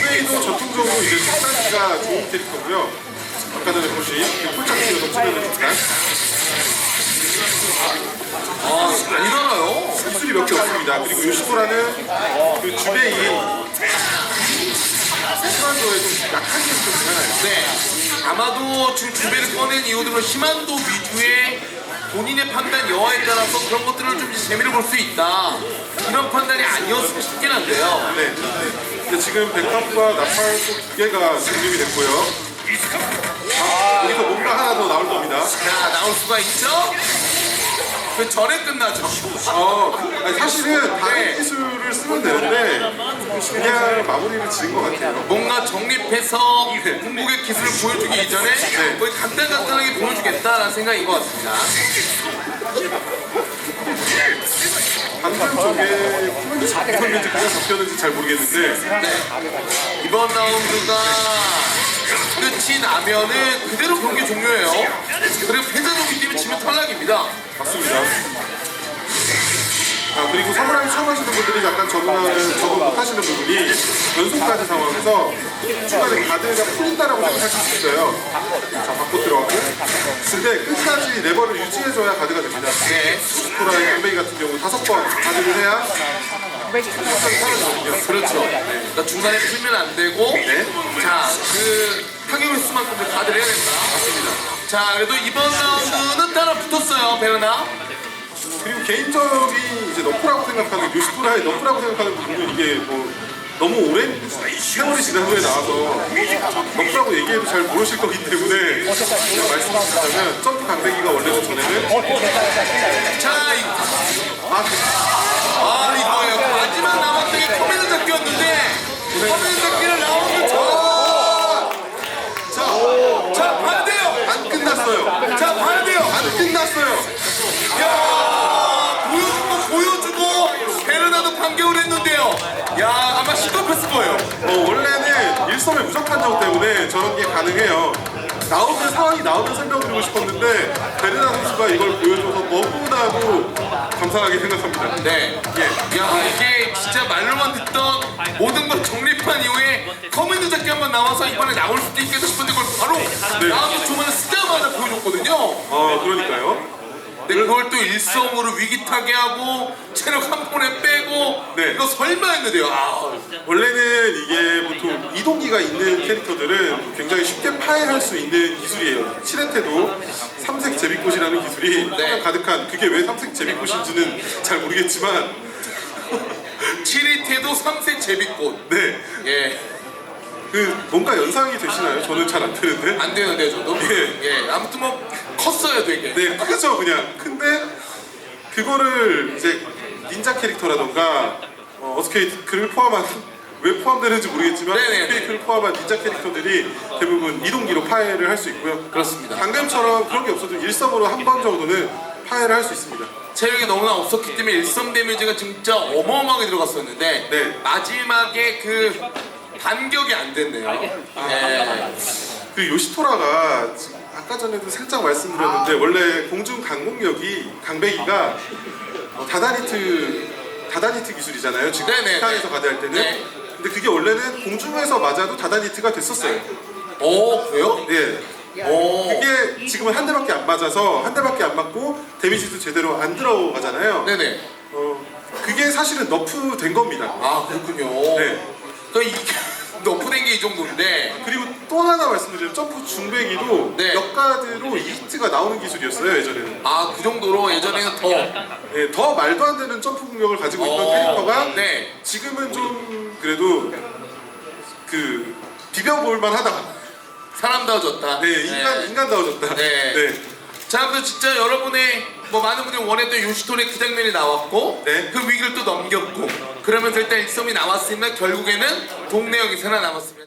스웨이도 전통적으로 이제 뒷단기가 좋은 캐릭터고요. 아까 전에 보신 그 폴짝기가 넘치는 뒷단. 아, 많이 달아요. 기술이 몇 개 없습니다. 그리고 요시도라는 그 주베이 스만도에 좀 약한 캐릭터 중 하나예요. 네. 아마도 지금 주배를 꺼낸 이유들은 희만도 위주의 본인의 판단 여하에 따라서 그런 것들을 좀 재미를 볼 수 있다. 이런 판단이 아니었으면 싶긴 한데요. 네. 근데 지금 백합과 나팔 두 개가 준비이 됐고요. 아, 여기서 뭔가 하나 더 나올 겁니다. 자, 나올 수가 있죠? 그 전에 끝나죠. 어, 아니, 사실은 다른 네. 기술을 쓰면 되는데 그냥 마무리를 지은 것 같아요. 뭔가 정립해서 궁극의 기술을 보여주기 이전에 거의 간단간단하게 보여주겠다라는 생각인 것 같습니다. 방금 저게 코멘트 그냥 잡혔는지 잘 모르겠는데 네. 이번 라운드가 끝이 나면은 그대로 경기 종료예요. 그리고 패자적이 뛰면 지면 탈락입니다. 맞습니다. 아, 그리고 사무라이 처음 하시는 분들이 약간 적응하는, 적응 못 하시는 부분이 연속까지 상황에서 중간에 가드가 풀린다라고 생각하실 수 있어요. 자, 바꿔 들어가고. 근데 끝까지 레버를 유지해줘야 가드가 됩니다. 네. 도라의 강배기 같은 경우 다섯 번 가드를 해야 성적이 사라지거든요. 그렇죠. 그러니까 중간에 풀면 안 되고, 네. 자, 그 타격의 수만큼 다들 해야 된다. 맞습니다. 자, 그래도 이번 라운드는 따라 붙었어요, 베르나. 그리고 개인적인 이제 너프라고 생각하는 요시토라의 너프라고 생각하는 부분은 이게 뭐 너무 오랜 세월이 지난 후에 나와서 너프라고 얘기해도 잘 모르실 거기 때문에 그냥 말씀드리자면 점프 강대기가 원래는 전에는 자, 이- 아, 아, 야 아마 시겁했을 거예요. 어, 원래는 일섬의 무적 판정 때문에 저런 게 가능해요. 나오는 상황이 나오면 설명드리고 싶었는데 베르나 선수가 이걸 보여줘서 너무나도 감사하게 생각합니다. 네. 예. 야 이게 진짜 말로만 듣던 모든 걸 정립한 이후에 커맨드 잡기 한번 나와서 이번에 나올 수도 있겠다 싶은데 그걸 바로 나와서 초반에 쓰자마자 보여줬거든요. 어, 그러니까요. 근데 그걸 또 일성으로 위기 타게 하고 체력 한 폰에 빼고 네. 이거 설마 했는데요. 아, 원래는 이게 보통 이동기가 있는 캐릭터들은 굉장히 쉽게 파해할 수 있는 기술이에요. 칠레테도 삼색 제비꽃이라는 기술이 네. 네. 가득한 그게 왜 삼색 제비꽃인지는 잘 모르겠지만 치리테도 삼색 제비꽃. 네. 예. 그 뭔가 연상이 되시나요? 저는 잘 안 되는데. 안 되는데 저도. 예. 예. 아무튼 뭐 컸어요 되게. 네, 크죠 그냥. 근데 그거를 이제 닌자 캐릭터라던가 어, 어스케이트를 포함한 왜 포함되는지 모르겠지만 네네네. 어스케이트를 포함한 닌자 캐릭터들이 대부분 이동기로 파해를 할 수 있고요. 그렇습니다. 방금처럼 그런 게 없어도 일성으로 한 번 정도는 파해를 할 수 있습니다. 체력이 너무나 없었기 때문에 일성 데미지가 진짜 어마어마하게 들어갔었는데 네. 마지막에 그 반격이 안 됐네요. 예. 그 요시토라가 아까 전에도 살짝 말씀드렸는데 원래 공중 강공력이 강배기가 어, 다다니트 다다니트 기술이잖아요. 지금 네네. 스타에서 가드할 때는. 네. 근데 그게 원래는 공중에서 맞아도 다다니트가 됐었어요. 오 그래요? 예. 오. 그게 지금은 한 대밖에 안 맞아서 한 대밖에 안 맞고 데미지도 제대로 안 들어가잖아요. 네네. 어, 그게 사실은 너프 된 겁니다. 아 그렇군요. 네. 그러니까 이 게 너프된 게이 정도인데 그리고 또 하나 말씀드리면 점프 중배기도 네. 역가드로 이 히트가 나오는 기술이었어요 예전에는. 아 그 정도로 예전에는 더 예, 더 말도 안 되는 점프 공격을 가지고 있던 어, 캐릭터가 네. 지금은 좀 그래도 그 비벼볼 만 하다. 사람다워졌다. 네, 인간 인간다워졌다. 네. 네. 자, 아무튼 진짜 여러분의 뭐 많은 분들이 원했던 요시토의 그 장면이 나왔고 네. 그 위기를 또 넘겼고 그러면서 일단 일섬이 나왔으면 결국에는 동네역이 살아남았습니다.